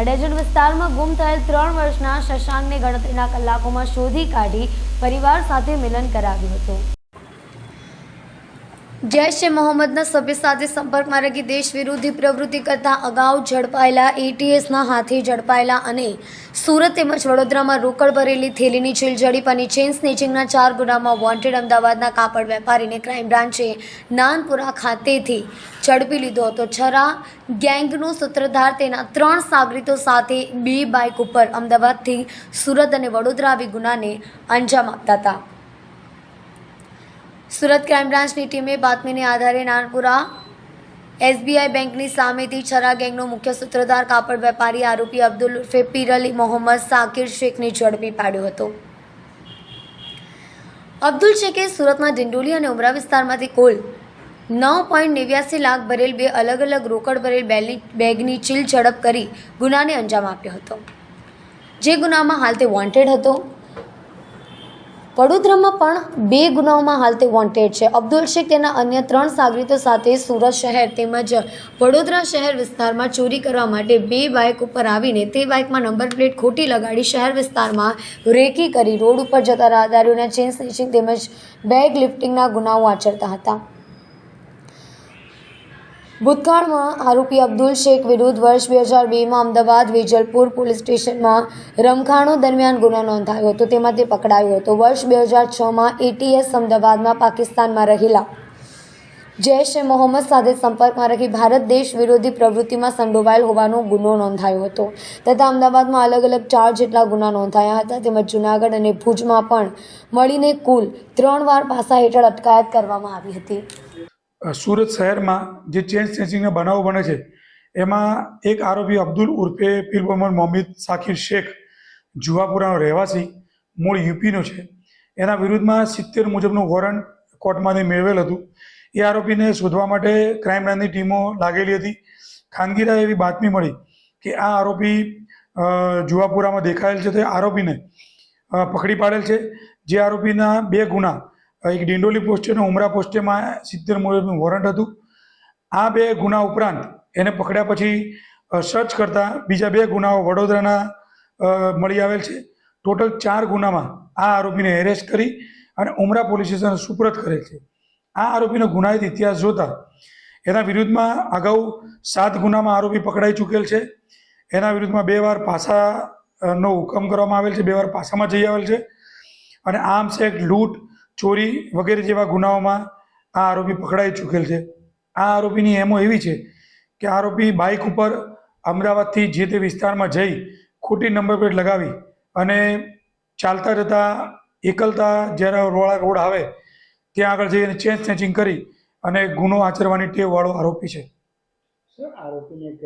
અડેજણ વિસ્તારમાં ગુમ થયેલ ત્રણ વર્ષના શશાંકને ગણતરીના કલાકોમાં શોધી કાઢી પરિવાર સાથે મિલન કરાવ્યું હતું. જૈશ એ મોહમ્મદના સભ્ય સાથે સંપર્કમાં રહી દેશ વિરોધી પ્રવૃત્તિ કરતા અગાઉ ઝડપાયેલા એટીએસના હાથે ઝડપાયેલા અને સુરત તેમજ વડોદરામાં રોકડ ભરેલી થેલીની છીલઝડપ અને ચેઇન સ્નેચિંગના ચાર ગુનામાં વોન્ટેડ અમદાવાદના કાપડ વેપારીને ક્રાઇમ બ્રાન્ચે નાનપુરા ખાતેથી ઝડપી લીધો હતો. છરા ગેંગનો સૂત્રધાર તેના ત્રણ સાગરીતો સાથે બે બાઇક ઉપર અમદાવાદથી સુરત અને વડોદરા આવી ગુનાને અંજામ આપતા હતા. સુરત ક્રાઇમ બ્રાન્ચની ટીમે બાતમીને આધારે નાનપુરા એસબીઆઈ બેંકની સામેથી છરા ગેંગનો મુખ્ય સૂત્રધાર કાપડ વેપારી આરોપી અબ્દુલ ઉર્ફે પીરલી મોહમ્મદ સાકિર શેખને ઝડપી પાડ્યો હતો. અબ્દુલ શેખે સુરતમાં ડિંડોલી અને ઉમરા વિસ્તારમાંથી કુલ નવ પોઈન્ટ નેવ્યાસી લાખ ભરેલ બે અલગ અલગ રોકડ ભરેલ બેલની બેગની ચીલ ઝડપ કરી ગુનાને અંજામ આપ્યો હતો. જે ગુનામાં હાલ તે વોન્ટેડ હતો. વડોદરામાં પણ બે ગુનાઓમાં હાલ તે વોન્ટેડ છે. અબ્દુલ શેખ તેના અન્ય ત્રણ સાગરીતો સાથે સુરત શહેર તેમજ વડોદરા શહેર વિસ્તારમાં ચોરી કરવા માટે બે બાઇક ઉપર આવીને તે બાઇકમાં નંબર પ્લેટ ખોટી લગાડી શહેર વિસ્તારમાં રેકી કરી રોડ ઉપર જતા રાહદારીઓના ચેન સ્નેચિંગ તેમજ બેગ લિફ્ટિંગના ગુનાઓ આચરતા હતા. ભૂતકાળમાં આરોપી અબ્દુલ શેખ વિરુદ્ધ વર્ષ બે હજાર બેમાં અમદાવાદ વેજલપુર પોલીસ સ્ટેશનમાં રમખાણો દરમિયાન ગુનો નોંધાયો હતો. તેમાં તે પકડાયો હતો. વર્ષ બે હજાર છમાં એટીએસ અમદાવાદમાં પાકિસ્તાનમાં રહેલા જૈશ એ મોહમ્મદ સાથે સંપર્કમાં રહી ભારત દેશ વિરોધી પ્રવૃત્તિમાં સંડોવાયેલ હોવાનો ગુનો નોંધાયો હતો. તથા અમદાવાદમાં અલગ અલગ ચાર જેટલા ગુના નોંધાયા હતા. તેમજ જૂનાગઢ અને ભુજમાં પણ મળીને કુલ ત્રણ વાર પાસા હેઠળ અટકાયત કરવામાં આવી હતી. સુરત શહેરમાં જે ચેન સ્નેચિંગના બનાવો બને છે, એમાં એક આરોપી અબ્દુલ ઉર્ફે પીર મોહમ્મદ મોહમ્મદ સાકિર શેખ જુવાપુરાનો રહેવાસી, મૂળ યુપીનો છે. એના વિરુદ્ધમાં સિત્તેર મુજબનું વોરંટ કોર્ટમાંથી મેળવેલ હતું. એ આરોપીને શોધવા માટે ક્રાઇમ બ્રાન્ચની ટીમો લાગેલી હતી. ખાનગીરા એવી બાતમી મળી કે આ આરોપી જુવાપુરામાં દેખાયેલ છે તે આરોપીને પકડી પાડેલ છે. જે આરોપીના બે ગુના એક ડિંડોલી પોસ્ટે અને ઉમરા પોસ્ટેમાં સિત્તેર મુજબનું વોરંટ હતું. આ બે ગુના ઉપરાંત એને પકડ્યા પછી સર્ચ કરતા બીજા બે ગુનાઓ વડોદરાના મળી આવેલ છે. ટોટલ ચાર ગુનામાં આ આરોપીને એરેસ્ટ કરી અને ઉમરા પોલીસ સ્ટેશન સુપરત કરેલ છે. આ આરોપીનો ગુનાહિત ઇતિહાસ જોતા એના વિરુદ્ધમાં અગાઉ સાત ગુનામાં આરોપી પકડાઈ ચૂકેલ છે. એના વિરુદ્ધમાં બે વાર પાસાનો હુકમ કરવામાં આવેલ છે, બે વાર પાસામાં જઈ આવેલ છે. અને આર્મ્સ એક્ટ, લૂંટ ચોરી વગેરે જેવા ગુનાઓમાં આ આરોપી પકડાઈ ચૂકેલ છે. આ આરોપીની એમો એવી છે કે આરોપી બાઇક ઉપર અમદાવાદથી જે તે વિસ્તારમાં જઈ ખોટી નંબર પ્લેટ લગાવી અને ચાલતા જતા એકલતા જ્યારે રોળા રોડ આવે ત્યાં આગળ જઈને ચેન સ્નેચિંગ કરી અને ગુનો આચરવાની ટેવવાળો આરોપી છે. આરોપીને